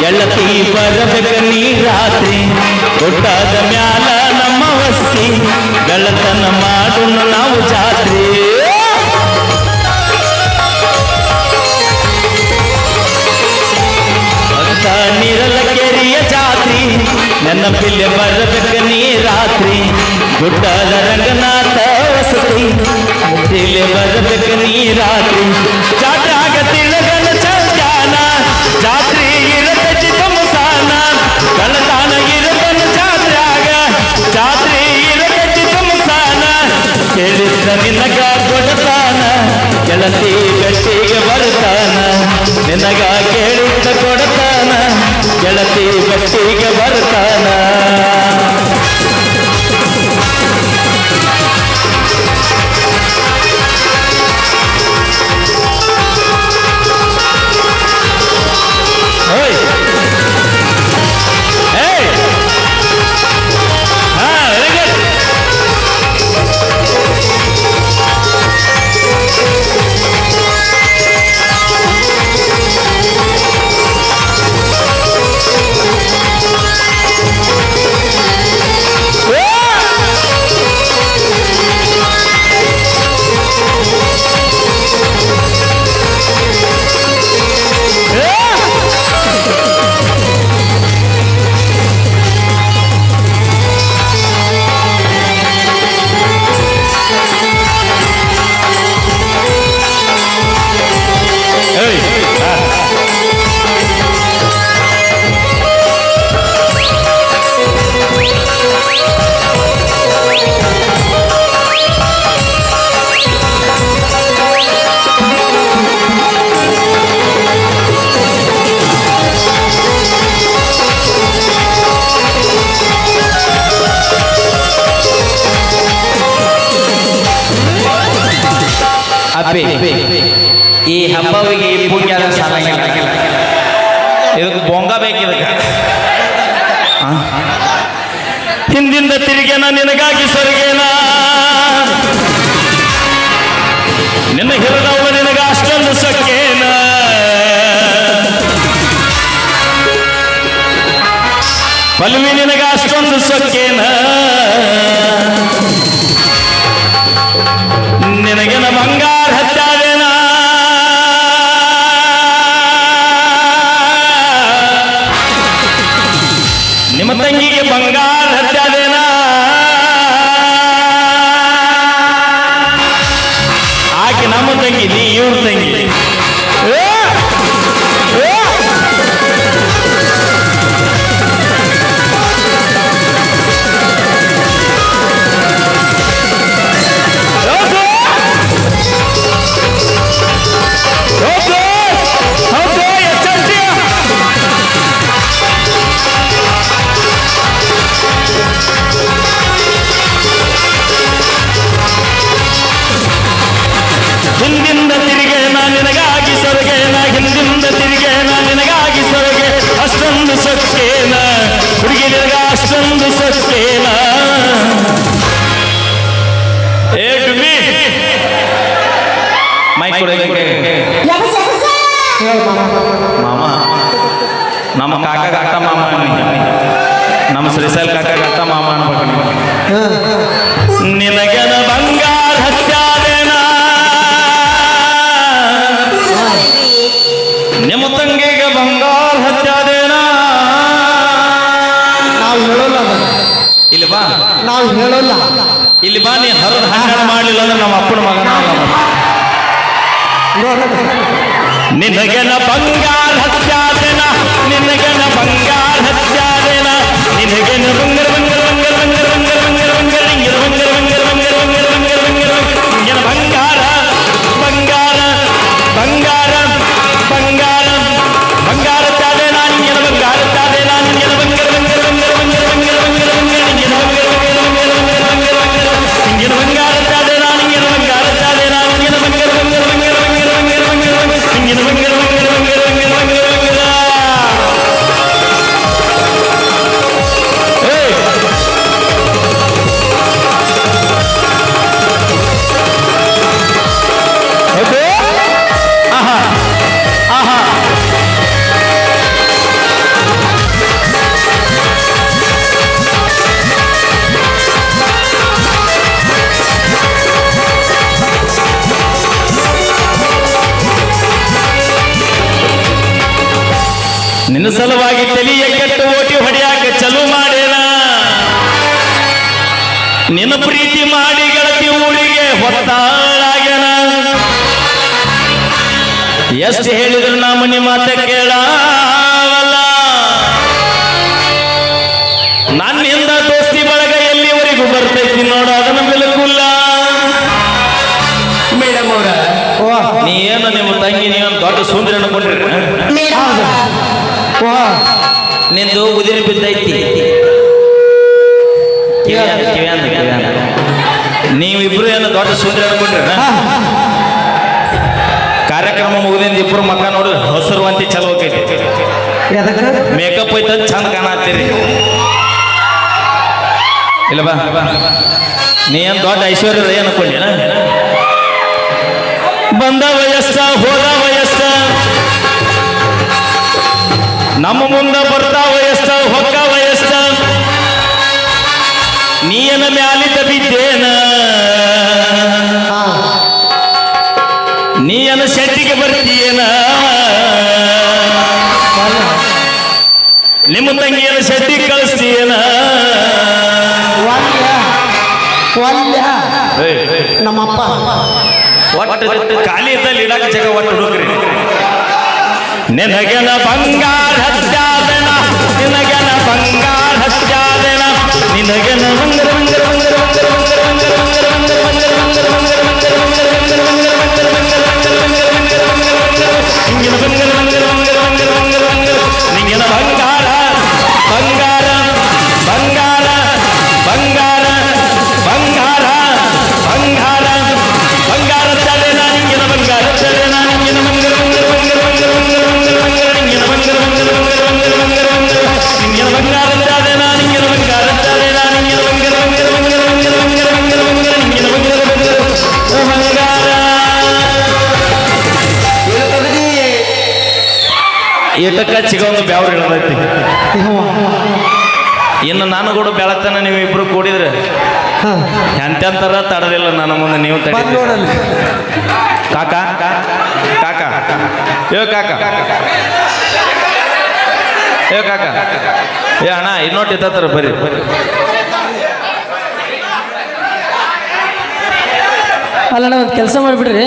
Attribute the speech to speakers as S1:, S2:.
S1: ಗೆಳತಿ ಬರಬೇಕ ನೀ ರಾತ್ರಿ ಗುಡ್ಡದ ಮ್ಯಾಲ ನಮ್ಮ ವಸ್ತಿ. ಗೆಳತನ ಮಾಡೋಣ ನಾವು ಜಾತ್ರೆ. ಅಂತ ನಿರಲ ಕೆರೆಯ ಜಾತ್ರಿ. ನನ್ನ ಪಿಲ್ಲೆ ಬರಬೇಕ ನೀ ರಾತ್ರಿ ಗುಡ್ಡದ ರಂಗನಾಥ ವಸತಿ. ಪಿಲ್ಲೆ ಬರಬೇಕ ನೀ ರಾತ್ರಿ ಜಾತ್ರಾಗ ತಿಳಗನ ಚಂದಾನ ಜಾತ್ರೆ ಗೆಳತಿ ಗಟ್ಟಿಗೆ ಬರ್ತಾನ
S2: ಅಪ್ಪಿ ಈ ಹಬ್ಬವಿಗೆ ಪೂಜೆ ಸಾಲಾಗಿಲ್ಲ ಇದಕ್ಕೆ ಬೊಂಗ ಬೇಕಿದಕ್ಕೆ?
S1: ಹಿಂದಿಂದ ತಿರುಗೇನ, ನಿನಗಾಗಿ ಸರಿಗೇನ? ನಿನ್ನ ಹಿರಿದವ ನಿನಗ ಅಷ್ಟೊಂದು ಸಕ್ಕೇನ? ಪಲ್ವಿ ನಿನಗ ಅಷ್ಟೊಂದು ಸೊಕ್ಕೇನ? ನಿಮ್ಮ
S2: ಮಾಮ ನಮ್ಮ ಕಾಕ ಗಟ್ಟ ಮಾಮ. ನಮ್ಮ ಶ್ರೀಸಲ್ ಕಾಕ ಗಟ್ಟ ಮಾಮ ಅನ್ಬೇಕು
S1: ನಿನಗೆನ ಬಂಗಾರ ಹತ್ಯಾದೇನ? ನಿಮ್ಮ ತಂಗಿಗೆ ಬಂಗಾರ ಹತ್ಯಾದೇನ?
S3: ನಾವು ಹೇಳೋಲ್ಲ.
S2: ಇಲ್ಲಿ ಬಾ.
S3: ನಾವು ಹೇಳೋಲ್ಲ.
S1: ಇಲ್ಲಿ ಬಾ ನೀ ಹರದ ಹನ್ನೆರಡು ಮಾಡಲಿಲ್ಲ ಅಂದ್ರೆ ನಮ್ಮ ಅಪ್ಪನ ಮಗನ ನಿನಗನ ಬಂಗಾರ ಹತ್ಯಾದೇನ ನಿನಗೆನ ಬಂಗಾರ ಹತ್ಯಾದೇನ ನಿನಗೆನ ಬಂಗಾರ ನಿನ್ನ ಸಲುವಾಗಿ ತಲಿಯ ಕೆಟ್ಟು ಓಟಿ ಹೊಡೆಯಾಕ ಚಲು ಮಾಡೇನ ನಿನ್ನ ಪ್ರೀತಿ ಮಾಡಿ ಗೆಳತಿ ಊರಿಗೆ ಹೊತ್ತಾಳಾಗ್ಯಾನ? ಎಷ್ಟು ಹೇಳಿದ್ರು ನಮ್ಮ ಮನಿ ಮಾತ ಕೇಳಾವಲ್ಲ ನನ್ನಿಂದ ದೋಸ್ತಿ ಬಳಗ ಎಲ್ಲಿವರೆಗೂ ಬರ್ತೈತಿ ನೋಡು ಅದನ್ನ ಬಿಲಕುಲ್ಲ.
S4: ಮೇಡಮ್ ಅವ್ರ.
S1: ನೀ ಏನು ನಿಮ್ಮ ತಂಗಿ ನೀನು ದೊಡ್ಡ ಸುಂದರ ಅನ್ಕೊಂಡ್ರಿ
S2: ನಿಂದು ಉದಿರಿ ಬಿದ್ದೈತಿ.
S1: ನೀವಿಬ್ರು ಏನು ದೊಡ್ಡ ಸುಂದರ ಅನ್ಕೊಂಡ್ರಿ ಕಾರ್ಯಕ್ರಮ ಮುಗಿದಿಂದ ಇಬ್ರು ಮಕ್ಕ ನೋಡಿ ಹಸಿರುವಂತಿ ಚಲೋ ಹೋಗೈತಿ. ಮೇಕಪ್ ಐತ ಚಂದ ಕಾಣತ್ತೀರಿ. ಇಲ್ಲ ಬಾ. ನೀ ಏನ್ ದೊಡ್ಡ ಐಶ್ವರ್ಯ ಏನು ಅನ್ಕೊಂಡೇನ ಬಂದ ವಯಸ್ಸ ಹೋದ ಮುಂದ ಬರ್ತಾ ವಯಸ್ಸ ಹೊಕ್ಕ ವಯಸ್ಸ. ನೀಯನ ಮ್ಯಾಲಿದ್ದ ಬಿದ್ದೇನ? ನೀಯನ ಶೆಟ್ಟಿಗೆ ಬರ್ತೀಯೇನ? ನಿಮ್ಮ ತಂಗಿಯನ ಶೆಟ್ಟಿಗೆ ಕಳಿಸ್ತೀಯೇನ?
S3: ನಮ್ಮಪ್ಪ.
S1: ಒಟ್ಟು ಖಾಲಿ ಇದ್ದಲ್ಲಿ ಇಡಕ್ಕೆ ಜಗ ಒಟ್ಟು ಹುಡುಗ್ರಿ. ನಿನಗೆನ ಬಂಗಾರ ಹಚ್ಚಾದೆನ ನಿನಗೆನ ಬಂಗಾರ ಹಚ್ಚಾದೆನ ನಿನಗೆನ ಬಂಗಾರ ಬಂಗಾರ ಬಂಗಾರ ಬಂಗಾರ ಬಂಗಾರ ಬಂಗಾರ ಬಂಗಾರ ಬಂಗಾರ ಬಂಗಾರ ಬಂಗಾರ ಬಂಗಾರ ಬಂಗಾರ ಏಟಕ್ಕ ಚಿಗೊಂದು ಬ್ಯಾವ್ರ ಇಳದೈತಿ ಇನ್ನು ನಾನು ಕೂಡ ಬೆಳತನ ನೀವು ಇಬ್ರು ಕೂಡಿದ್ರೆ. ಎಂತೆಂತರ ತಡದಿಲ್ಲ ನನ್ನ ಮುಂದೆ ನೀವು ಕಾಕಾ? ಕಾಕಾ? ಏ ಕಾಕ? ಏ ಕಾಕ. ಏ ಅಣ್ಣ ಇನ್ನೊಟ್ಟು ಇತ್ತ ಬರ್ರಿ
S5: ಅಲ್ಲಣ್ಣ ಒಂದು ಕೆಲಸ ಮಾಡಿಬಿಡ್ರಿ.